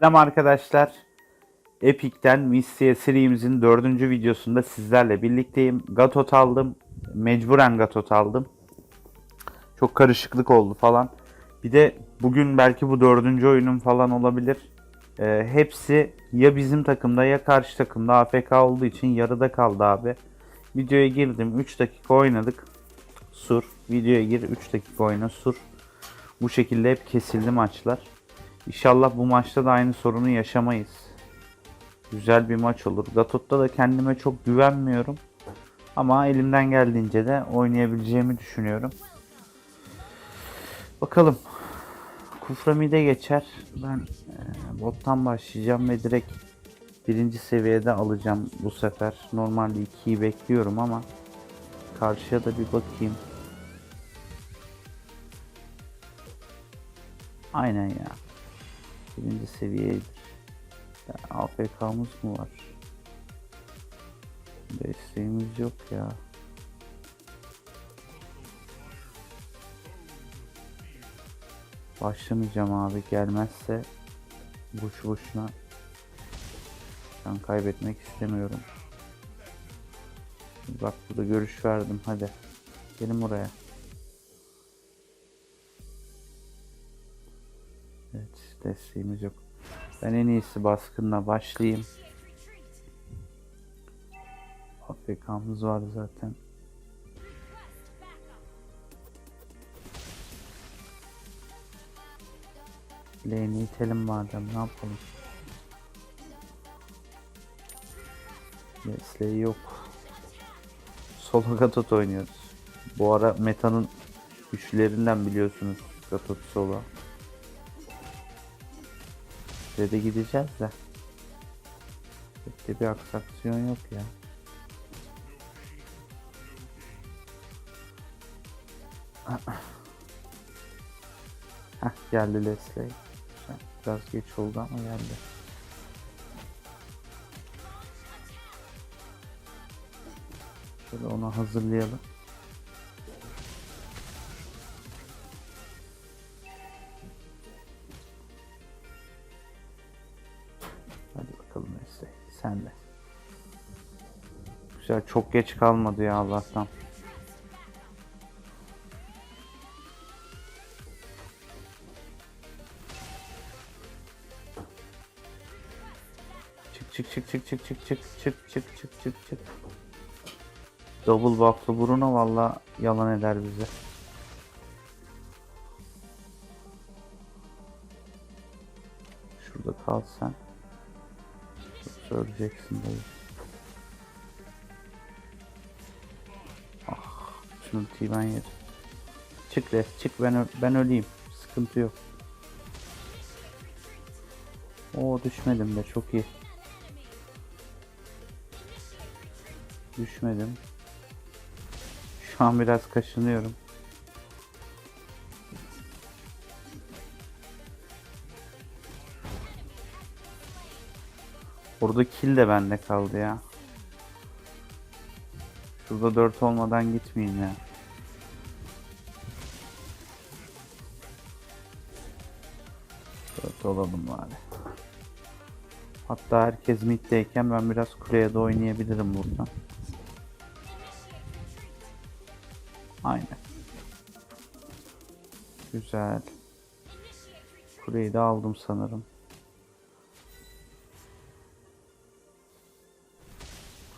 Selam arkadaşlar. Epic'ten Mystiye serimizin dördüncü videosunda sizlerle birlikteyim. Gatot aldım. Mecburen Gatot aldım. Çok karışıklık oldu falan. Bir de bugün belki bu dördüncü oyunum falan olabilir. Ee, hepsi ya bizim takımda ya karşı takımda AFK olduğu için yarıda kaldı abi. Videoya girdim. 3 dakika oynadık. Sur. Videoya gir 3 dakika oyna sur. Bu şekilde hep kesildi maçlar. İnşallah bu maçta da aynı sorunu yaşamayız. Güzel bir maç olur. Gatot'ta da kendime çok güvenmiyorum. Ama elimden geldiğince de oynayabileceğimi düşünüyorum. Bakalım. Kuframide geçer. Ben e, bottan başlayacağım ve direkt birinci seviyede alacağım bu sefer. Normalde 2'yi bekliyorum ama karşıya da bir bakayım. Aynen ya. Birinci seviyeydir. Ya, AFK'mız mı var? Desteğimiz yok ya. Başlamayacağım abi gelmezse boş boşuna ben kaybetmek istemiyorum. Bak burada görüş verdim hadi. Gelin buraya. Desteğimiz yok. Ben en iyisi baskınla başlayayım. AFK'mız var zaten. Lane'i itelim madem ne yapalım. Wesley yok. Solo Gatot oynuyoruz. Bu ara metanın güçlerinden biliyorsunuz Gatot solo. Red'e gideceğiz de. Red'de bir aksaksiyon yok ya. Heh geldi Leslie. Biraz geç oldu ama geldi. Şöyle onu hazırlayalım. Güzel çok geç kalmadı ya Allah'tan. Çık çık çık çık çık çık çık çık çık çık çık. Double buff'lı Bruno valla yalan eder bize. Şurada kal sen. Yoksa öleceksin dayı. Şunu ultiyi ben yedim. Çık res çık ben, ben öleyim. Sıkıntı yok. Oo düşmedim de çok iyi. Düşmedim. Şu an biraz kaşınıyorum. Orada kill de bende kaldı ya. Şurada 4 olmadan gitmeyeyim ya. Dört olalım bari. Hatta herkes middeyken ben biraz kuleye de oynayabilirim buradan. Aynen. Güzel. Kuleyi de aldım sanırım.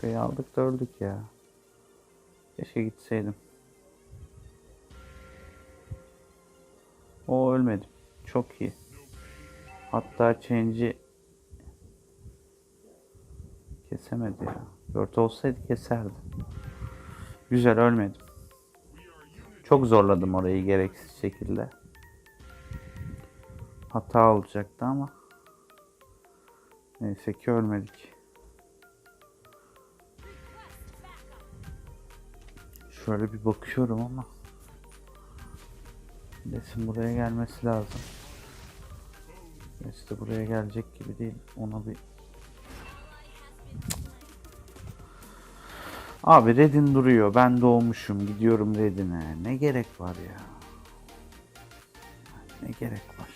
Kuleyi aldık da öldük ya. Keşke gitseydim. O ölmedim. Çok iyi. Hatta change'i kesemedi ya. Dört olsaydı keserdi. Güzel ölmedim. Çok zorladım orayı gereksiz şekilde. Hata olacaktı ama neyse ki ölmedik. Şöyle bir bakıyorum ama Desin buraya gelmesi lazım. De buraya gelecek gibi değil. Ona bir Abi Red'in duruyor. Ben doğmuşum. Gidiyorum Red'ine. Ne gerek var ya? Ne gerek var?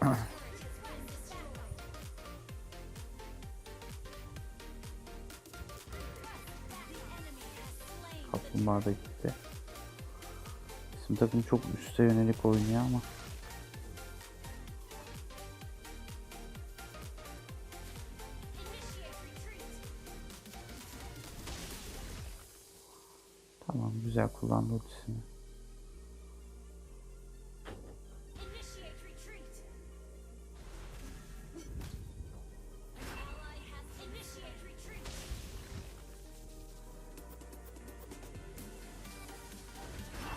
Kaplumbağa da gitti. Bizim takım çok üste yönelik oynuyor ama. Tamam güzel kullandı ultisini.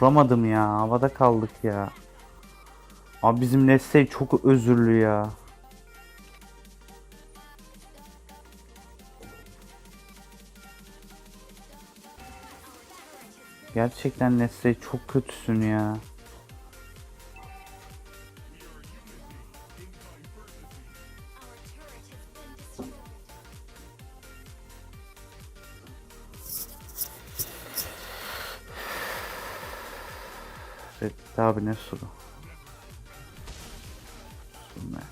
Vuramadım ya. Havada kaldık ya. Abi bizim Nestle çok özürlü ya. Gerçekten Nestle çok kötüsün ya. Reddit abi ne under attack.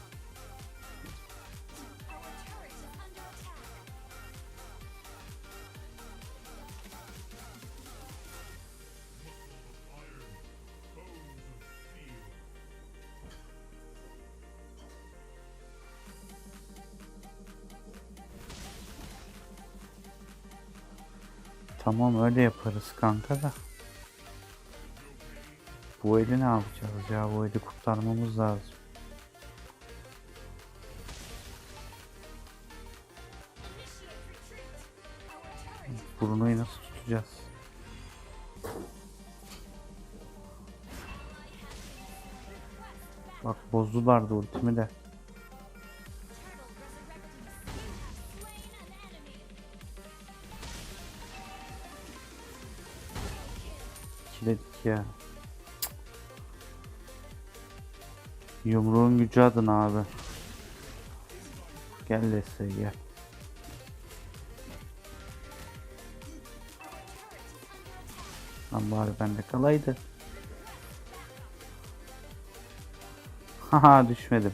Tamam öyle yaparız kanka da. Bu eli ne yapacağız ya? Bu eli kurtarmamız lazım. Bruno'yu nasıl tutacağız? Bak bozdular da ultimi de. İkiledik ya. Yumruğun gücü adına abi. Gel Leslie gel. Lan bari bende kalaydı. Haha düşmedim.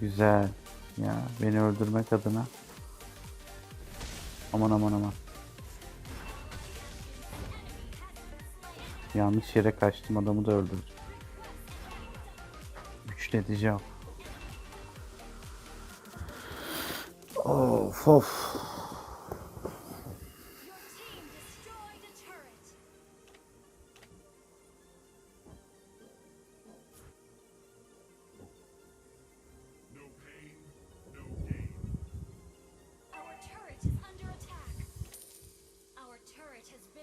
Güzel. Ya beni öldürmek adına. Aman aman aman. Yanlış yere kaçtım adamı da öldürdüm. Üçleteceğim. Of of.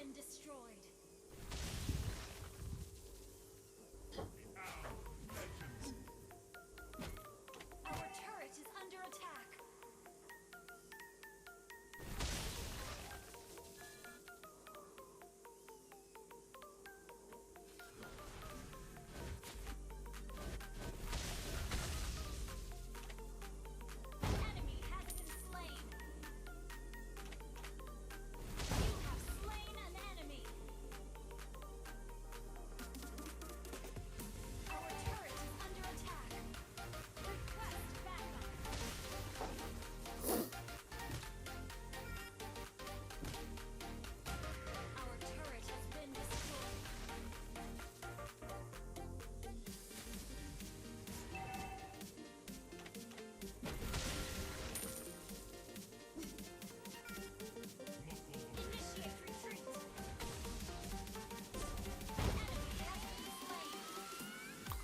Team destroyed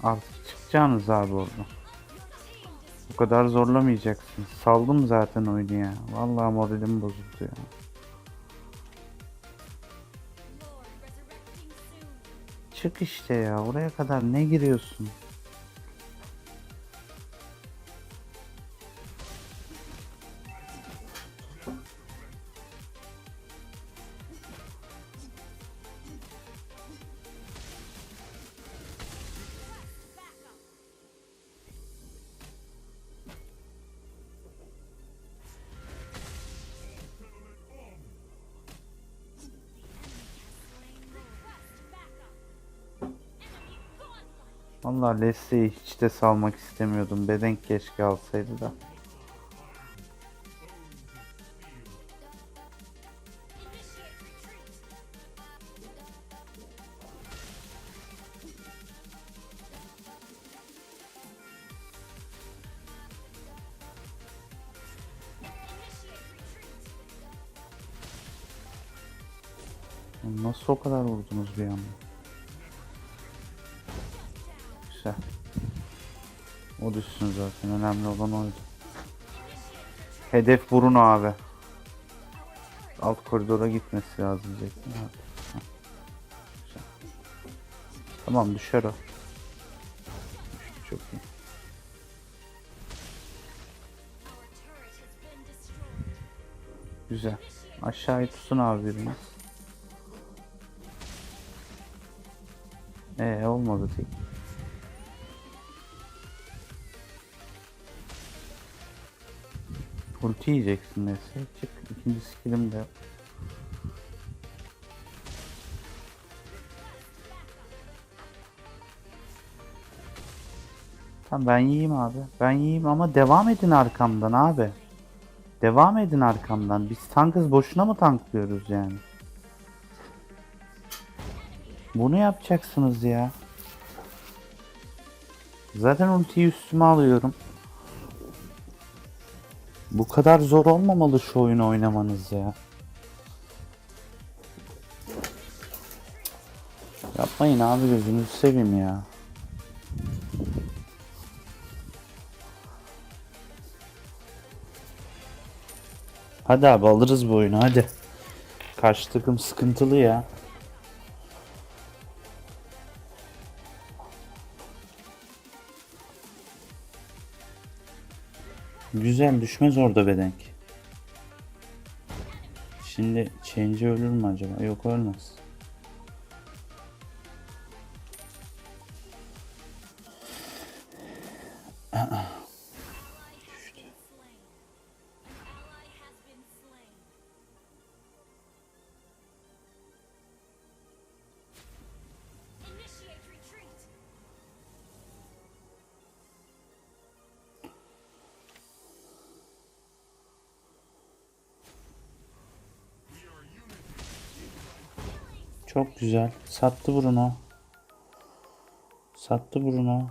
Artık çıkacaksınız abi team Bu kadar zorlamayacaksın. Saldım zaten oyunu ya. Vallahi moralim bozuldu ya. Çık işte ya. Oraya kadar ne giriyorsun? Vallahi Leslie'yi hiç de salmak istemiyordum. Beden keşke alsaydı da. Nasıl o kadar vurdunuz bir anda? O düşsün zaten. Önemli olan oydu. Hedef Bruno abi. Alt koridora gitmesi lazım diyecektim. Tamam düşer o. Çok iyi. Güzel. Aşağıyı tutsun abi biriniz. Ee olmadı tek. Ulti yiyeceksin neyse. Çık. İkinci skillim de. yok. Tamam ben yiyeyim abi. Ben yiyeyim ama devam edin arkamdan abi. Devam edin arkamdan. Biz tankız boşuna mı tanklıyoruz yani? Bunu yapacaksınız ya. Zaten ultiyi üstüme alıyorum. Bu kadar zor olmamalı şu oyunu oynamanız ya. Yapmayın abi gözünüzü seveyim ya. Hadi abi alırız bu oyunu hadi. Karşı takım sıkıntılı ya. Güzel düşmez orada bedenk. Şimdi change ölür mü acaba? Yok ölmez. Slain. Çok güzel. Sattı Bruno. Sattı Bruno.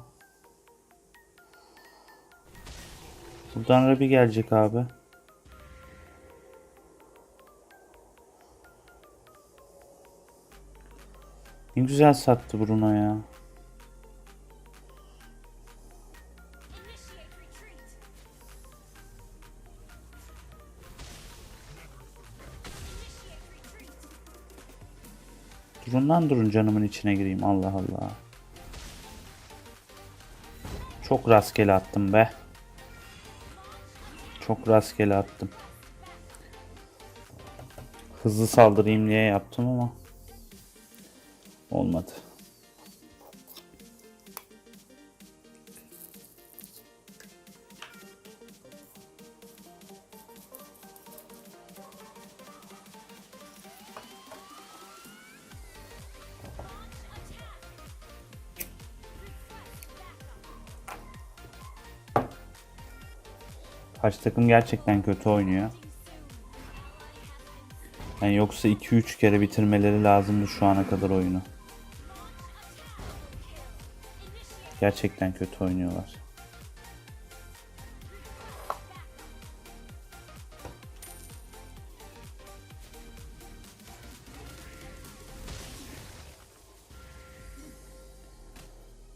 Buradan Rabi gelecek abi. Ne güzel sattı Bruno ya. Durundan durun canımın içine gireyim Allah Allah. Çok rastgele attım be. Çok rastgele attım. Hızlı saldırayım diye yaptım ama olmadı. Karşı takım gerçekten kötü oynuyor. Yani yoksa 2-3 kere bitirmeleri lazımdı şu ana kadar oyunu. Gerçekten kötü oynuyorlar.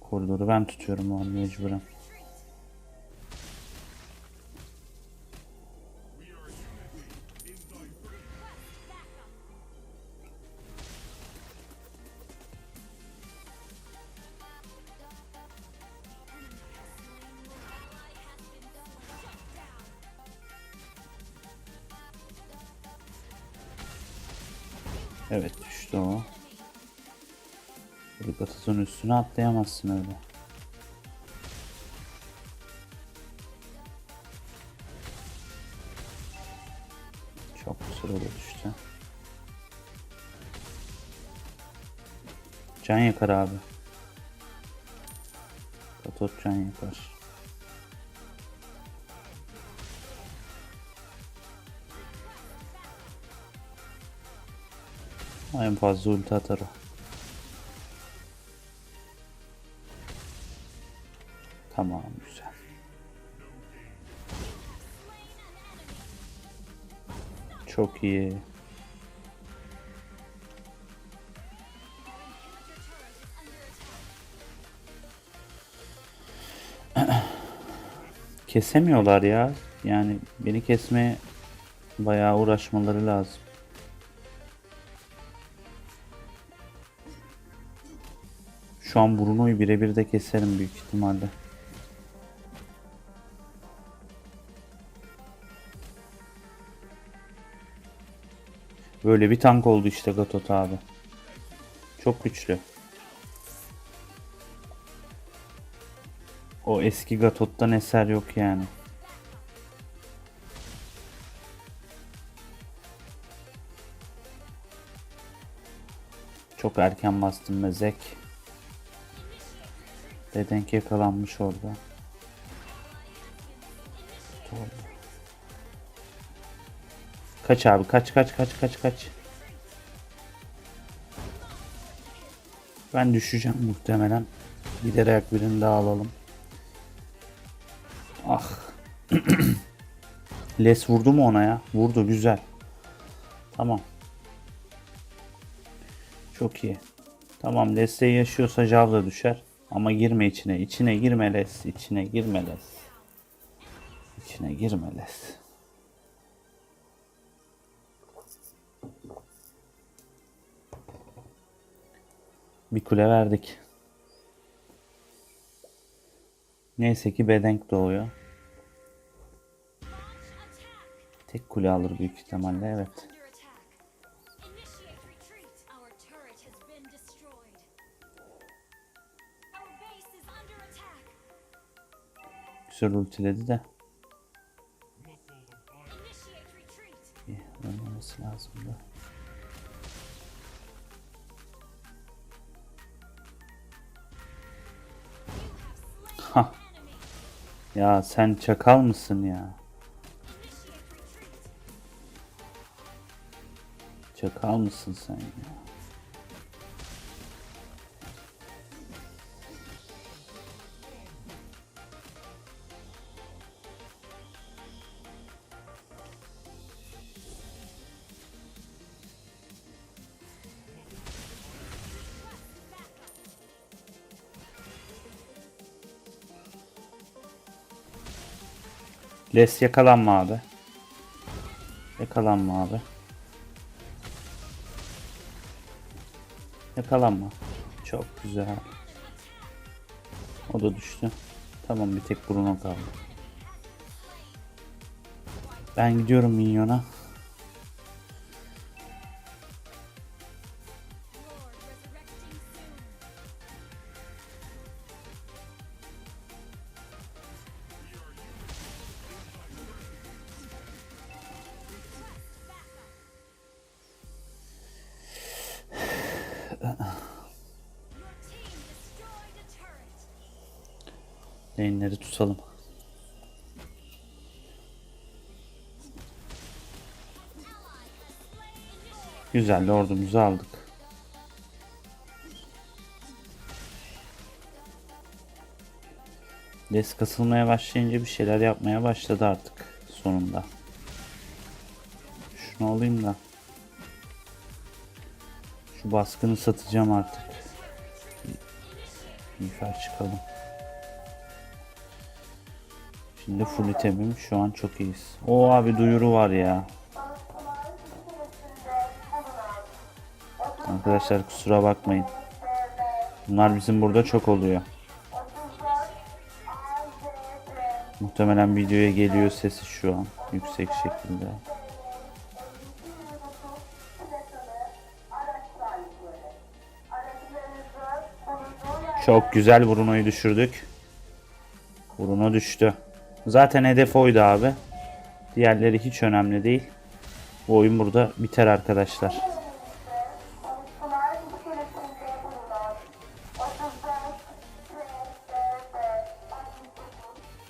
Koridoru ben tutuyorum o an mecburen. Üstüne atlayamazsın öyle. Çok sırada düştü. Can yakar abi. Gatot can yapar. En fazla ulti atar o. Tamam güzel. Çok iyi. Kesemiyorlar ya. Yani beni kesmeye bayağı uğraşmaları lazım. Şu an Bruno'yu birebir de keserim büyük ihtimalle. Böyle bir tank oldu işte Gatot abi. Çok güçlü. O eski Gatot'tan eser yok yani. Çok erken bastım mezek. Dedenk yakalanmış orada. Doğru. Kaç abi kaç kaç kaç kaç kaç. Ben düşeceğim muhtemelen. Giderek birini daha alalım. Ah. Les vurdu mu ona ya? Vurdu güzel. Tamam. Çok iyi. Tamam Les'te yaşıyorsa Jav düşer. Ama girme içine. İçine girme Les. İçine girme Les. İçine girme Les. Bir kule verdik. Neyse ki Bedenk doğuyor. Tek kule alır büyük ihtimalle evet. Güzel ultiledi de. Bir ölmemesi lazımdı. Ya sen çakal mısın ya? Çakal mısın sen ya? Les yakalanma abi. Yakalanma abi. Yakalanma. Çok güzel. O da düştü. Tamam bir tek Bruno kaldı. Ben gidiyorum minyona. Tutalım. Güzel lordumuzu aldık. Les kasılmaya başlayınca bir şeyler yapmaya başladı artık sonunda. Şunu alayım da. Şu baskını satacağım artık. Yukarı çıkalım. Şimdi full itemim şu an çok iyiyiz. O abi duyuru var ya. Arkadaşlar kusura bakmayın. Bunlar bizim burada çok oluyor. Muhtemelen videoya geliyor sesi şu an yüksek şekilde. Çok güzel Bruno'yu düşürdük. Bruno düştü. Zaten hedef oydu abi. Diğerleri hiç önemli değil. Bu oyun burada biter arkadaşlar.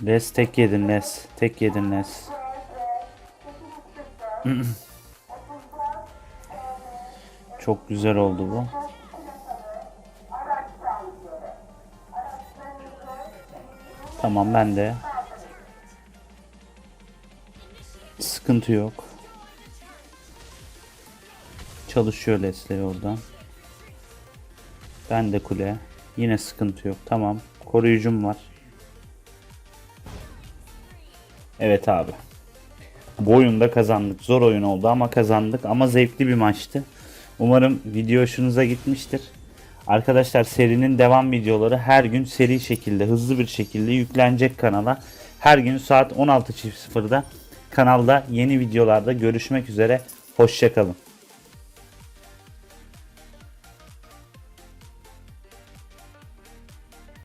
Les tek yedin Les. Tek yedin Les. Çok güzel oldu bu. Tamam ben de. Sıkıntı yok. Çalışıyor lesleri oradan. Ben de kule. Yine sıkıntı yok. Tamam. Koruyucum var. Evet abi. Bu oyunda kazandık. Zor oyun oldu ama kazandık. Ama zevkli bir maçtı. Umarım video hoşunuza gitmiştir. Arkadaşlar serinin devam videoları her gün seri şekilde, hızlı bir şekilde yüklenecek kanala. Her gün saat 16.00'da kanalda yeni videolarda görüşmek üzere. Hoşçakalın.